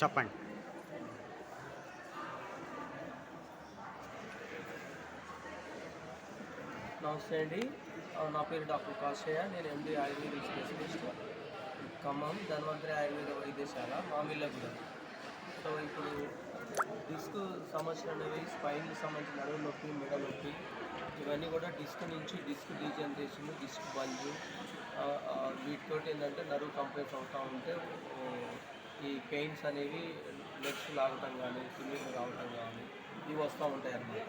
చెప్పండి. నమస్తే అండి. నా పేరు డాక్టర్ కాశయ్య. నేను MD ayurvedic specialist. Khammam Dhanvantari Ayurveda Vaidyasala Mamillagudem so ఇప్పుడు డిస్క్ సమస్యలు అనేవి స్పైన్కి సంబంధించిన నడుము నొప్పి మెడ నొప్పి ఇవన్నీ కూడా డిస్క్ నుంచి డిస్క్ డీజనరేషన్ డిస్క్ బంజు వీటితోటి ఏంటంటే నరువు కంప్లైంట్స్ అవుతూ ఉంటే ఈ పెయిన్స్ అనేవి లెగ్స్ లాగటం కానీ కిందికి రావటం కానీ ఇవి వస్తూ ఉంటాయి అన్నమాట.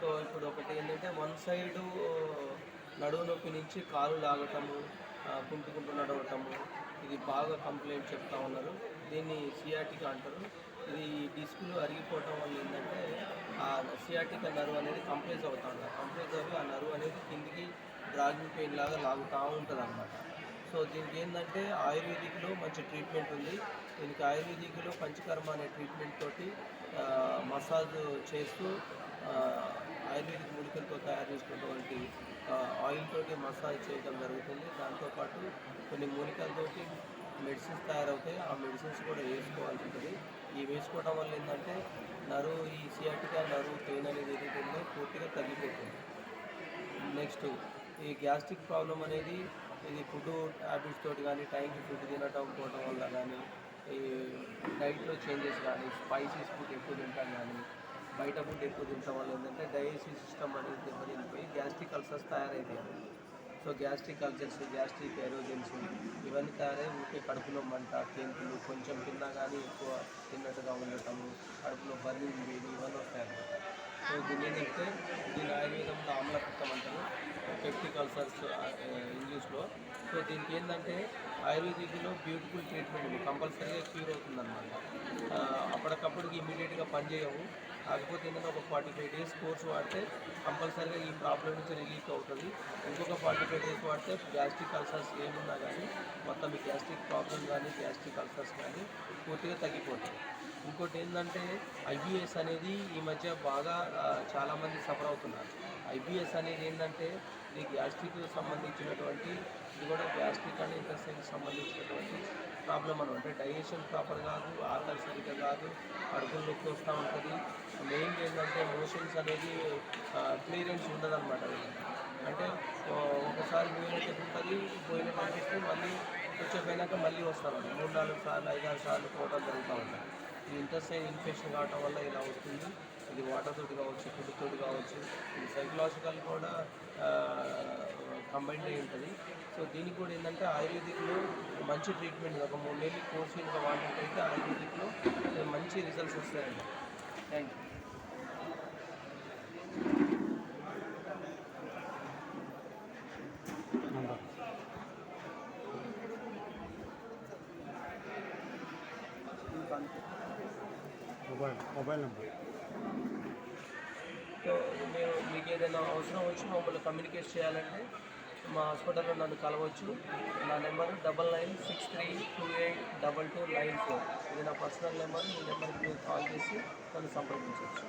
సో ఇప్పుడు ఒకటి ఏంటంటే వన్ సైడు నడువు నొప్పి నుంచి కాలు లాగటము కుంటుకుంటూ నడవటము ఇది బాగా కంప్లైంట్ చెప్తా ఉన్నారు. దీన్ని సియాటిక్ అంటారు. ఇది డిస్కులు అరిగిపోవటం వల్ల ఏంటంటే ఆ సియాటిక్ నరువు అనేది కంప్రెస్ అవుతా ఉంటుంది. కంప్రెస్ అవి ఆ నరువు అనేది కిందికి డ్రాగింగ్ పెయిన్ లాగా లాగుతూ ఉంటుంది అన్నమాట సో దీనికి ఏంటంటే ఆయుర్వేదిక్లో మంచి ట్రీట్మెంట్ ఉంది. దీనికి ఆయుర్వేదిక్లో పంచకర్మ అనే ట్రీట్మెంట్ తోటి మసాజ్ చేస్తూ ఆయుర్వేదిక్ మూలికలతో తయారు చేసినటువంటి ఆయిల్ తోటి మసాజ్ చేయడం జరుగుతుంది. దాంతోపాటు కొన్ని మూలికలతోటి మెడిసిన్స్ తయారవుతాయి. ఆ మెడిసిన్స్ కూడా వేసుకోవాల్సి ఉంటుంది. ఈ వేసుకోవడం వల్ల ఏంటంటే నరువు ఈ సియాటికా నరువు పెయిన్ అనేది ఏదైతే పూర్తిగా తగ్గిపోతుంది. నెక్స్ట్ ఈ గ్యాస్ట్రిక్ ప్రాబ్లం అనేది ఇది ఫుడ్ హ్యాబిట్స్ తోటి కానీ టైంకి ఫుడ్ తినటం పోవడం వల్ల కానీ ఈ డైట్లో చేంజెస్ కానీ స్పైసీస్ ఫుడ్ ఎక్కువ తింటాం కానీ బయట ఫుడ్ ఎక్కువ తినటం వల్ల ఏంటంటే డైజెస్టివ్ సిస్టమ్ అనేది దెబ్బతినిపోయి gastric ulcers తయారైపోయాయి so gastric ulcers gastric erosions ఇవన్నీ తయారై ఊరికే కడుపులో మంట కేంపులు కొంచెం తిన్నా కానీ ఎక్కువ తిన్నట్టుగా ఉండటము కడుపులో బర్నింగ్ వేడి ఇవన్నీ వస్తాయి. సో దీన్ని ఏంటంటే దీని ఆయుర్వేదంలో ఆమ్లపిత్తం అంటారు. పెప్టిక్ అల్సర్స్ ఇంగ్లీష్లో సో దీనికి ఏంటంటే ఆయుర్వేదిక్లో బ్యూటిఫుల్ ట్రీట్మెంట్ కంపల్సరీగా క్యూర్ అవుతుందన్నమాట. అప్పటికప్పుడు అప్పటికప్పటికి ఇమీడియట్గా పనిచేయవు కాకపోతే ఏంటంటే ఒక ఫార్టీ ఫైవ్ డేస్ కోర్స్ వాడితే కంపల్సరీగా ఈ ప్రాబ్లం నుంచి రిలీఫ్ అవుతుంది. ఇంకొక ఫార్టీ ఫైవ్ డేస్ వాడితే గ్యాస్ట్రిక్ అల్సర్స్ ఏమున్నా కానీ మొత్తం ఈ గ్యాస్ట్రిక్ ప్రాబ్లం కానీ గ్యాస్ట్రిక్ అల్సర్స్ కానీ పూర్తిగా తగ్గిపోతుంది ఇంకోటి ఏంటంటే ఐబిఎస్ అనేది ఈ మధ్య బాగా చాలామంది సఫర్ అవుతున్నారు. ఐబిఎస్ అనేది ఏంటంటే ఇది గ్యాస్ట్రిక్ సంబంధించినటువంటి ఇది కూడా గ్యాస్ట్రిక్ అండ్ ఇంటెస్టైన్కి సంబంధించినటువంటి ప్రాబ్లం అనమాట డైజెషన్ ప్రాపర్ కాదు ఆకలి సరిగ్గా కాదు అడుగులు నొప్పి వస్తూ ఉంటుంది. మెయిన్ ఏంటంటే మోషన్స్ అనేది క్లియరెన్స్ ఉండదు అనమాట అంటే ఒకసారి పోయినట్టు ఉంటుంది పోయినట్టు మళ్ళీ కొంచెం పోయినాక మళ్ళీ వస్తాం. మూడు నాలుగు సార్లు ఐదు ఆరు సార్లు పోవడం జరుగుతూ ఉంటాయి ఈ ఇంటర్సైన్ ఇన్ఫెక్షన్ కావడం వల్ల ఇలా వస్తుంది. ఇది వాటర్ తోటి కావచ్చు ఫుడ్ తోటి కావచ్చు ఇది సైకలాజికల్ కూడా కంబైన్డ్ అయి ఉంటుంది. సో దీనికి కూడా ఏంటంటే ఆయుర్వేదిక్లో మంచి ట్రీట్మెంట్ ఒక మూడు నెలలు కోర్స్ ఇంకా వాడినట్టయితే ఆయుర్వేదిక్లో మంచి రిజల్ట్స్ వస్తాయండి. Thank you mobile mobile number so మీరు మీకు ఏదైనా అవసరం వచ్చి మమ్మల్ని కమ్యూనికేట్ చేయాలంటే మా హాస్పిటల్లో నన్ను కలవచ్చు. నా number double nine six three two eight double two nine four. ఇది నా పర్సనల్ నెంబర్ ఈ నెంబర్కి మీరు కాల్ చేసి నన్ను సంప్రదించవచ్చు.